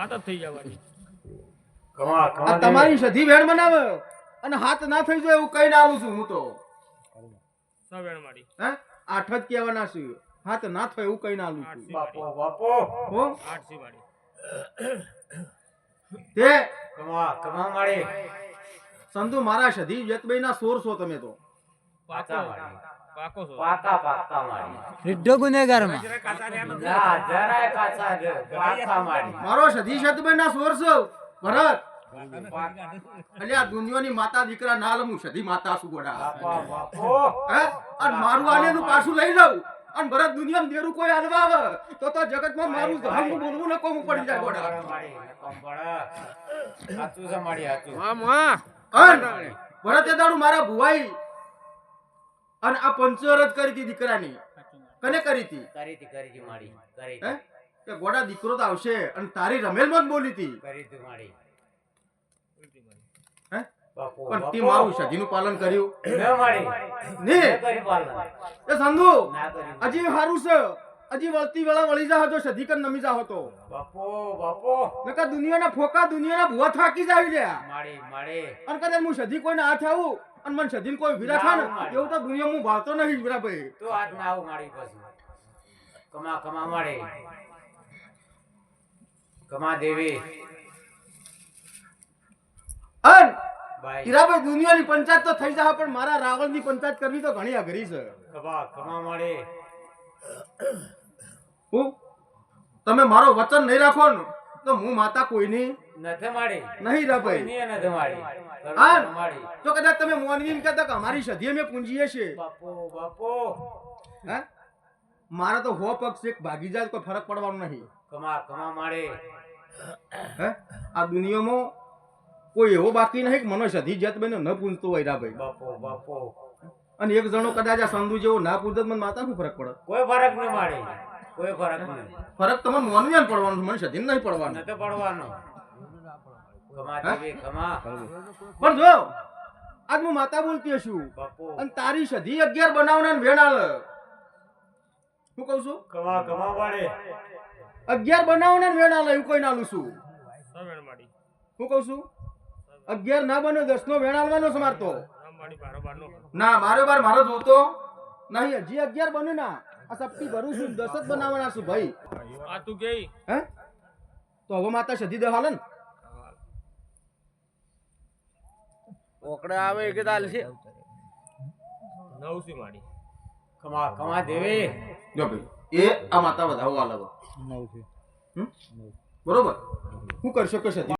હાથ થઈ જવાની. આ તમારી સધી વેણ બનાવે? અને હાથ ના થઈ જાય એવું કઈ ના આવું છું હું તો. સવેણ મારી હે? આઠ જ કહેવાના છું. હાથ ના થાય એવું કઈ ના આલું છું. બાપો બાપો. હો? આઠ સી મારી તે? કમા કમા મારી સંધુ મારા સધી વેતભાઈ ના સોર છો તમે તો પાકો પાકા છો. પાકા મારી. રીઢો ગુનેગારમાં. ના જરાય કાચા જ પાકા મારી. મારો સધી ના સોર છો. ભરત. પાકા. દુનિયાની માતા દીકરા ના લઉં સધી માતા છું ગોડા. હે? અને મારું આનેનું પાછું લઈ જાઉં અને ભરત દુનિયામાં દેરું કોઈ હાલવા આવે તો તો જગતમાં મારું ધર્મ બોલવું ન કોમ પડી જાય ગોડા. ભરત? એ દાડું મારા ભુવાઈ અને આ પંચરત કરી હતી દીકરાની. કને કરી હતી? કરી હતી કરી હતી મારી કરી હતી. કે ગોડા દીકરો તો આવશે અને તારી રમેલમાં જ બોલી હતી. કરી હતી મારી પણ તે મારું સધીનું પાલન કર્યું. ન ને? કરી પાલન. એ સંધુ હજી હારું છે. હજી વળતી વેળા વળી જા હતો સધી કન નમી જા હતો બાપો બાપો. નકા દુનિયાના ફોકા દુનિયાના ભૂવા થાકી જાવી લ્યા. મારી મારી અને કદાચ હું સધી કોઈને હાથ આવું અને મને સજીન કોઈ વિરા છે ને એવું તો દુનિયા હું ભાળતો નહીં વિરાભાઈ તો આજ ના આવું મારી પછી. કમા કમા મળે. કમા દેવી. અન હીરાભાઈ દુનિયાની પંચાયત તો થઈ જાય પણ મારા રાવણની પંચાયત કરવી તો ઘણી અઘરી છે. કમા કમા મળે. હું? તમે મારો વચન નહીં રાખો ને તો હું માતા કોઈની નથી મારી. નહીં નથી હા. તો કદાચ તમે મોનવી એમ કહેતા કે અમારી સધીએ મેં પૂંજીએ છે બાપો બાપો. હે? મારા તો હો પક્ષ એક ભાગી જાય કોઈ ફરક પડવાનો નહીં. કમા કમા મારી. હે? આ દુનિયામાં કોઈ એવો બાકી નહીં કે મને સધી જત બને ન પૂંજતો હોય રાભાઈ બાપો બાપો. અને એક જણો કદાચ આ સંધુ જેવો ના પૂજત મને માતા શું ફરક પડે. કોઈ ફરક ન મારી. કોઈ ફરક નહીં. ફરક તમને મોનવી પડવાનો છે, મને સધી નહીં પડવાનો. તો પડવાનો. કમા. પણ જો આજ હું માતા બોલતી છું અને તારી સધી અગિયાર બનાવના વેણાળ વેણ આલે. હું કહું છું? કમા કમા મારી અગિયાર બનાવના વેણાળ એવું કોઈ નાલું છું. હું કહું છું? અગિયાર ના બન્યો દસ નો વેણાળવાનો આલવાનો છે મારે તો. આમ મારી બારોબાર નો ના મારો બાર મારો જોતો નહીં હજી અગિયાર બન્યું ના. આ સપ્તી ભરું છું દસ જ બનાવવાના છું ભાઈ. આ તું ગઈ? હે? તો હવે માતા સધી દે હાલે ને. ઓકડે આવે કે તાલ છે. નવ માડી. કમા કમા દેવી. જો ભાઈ એ આ માતા વધાવો હાલે નવસી. બરોબર? હું કરશો કે સધી?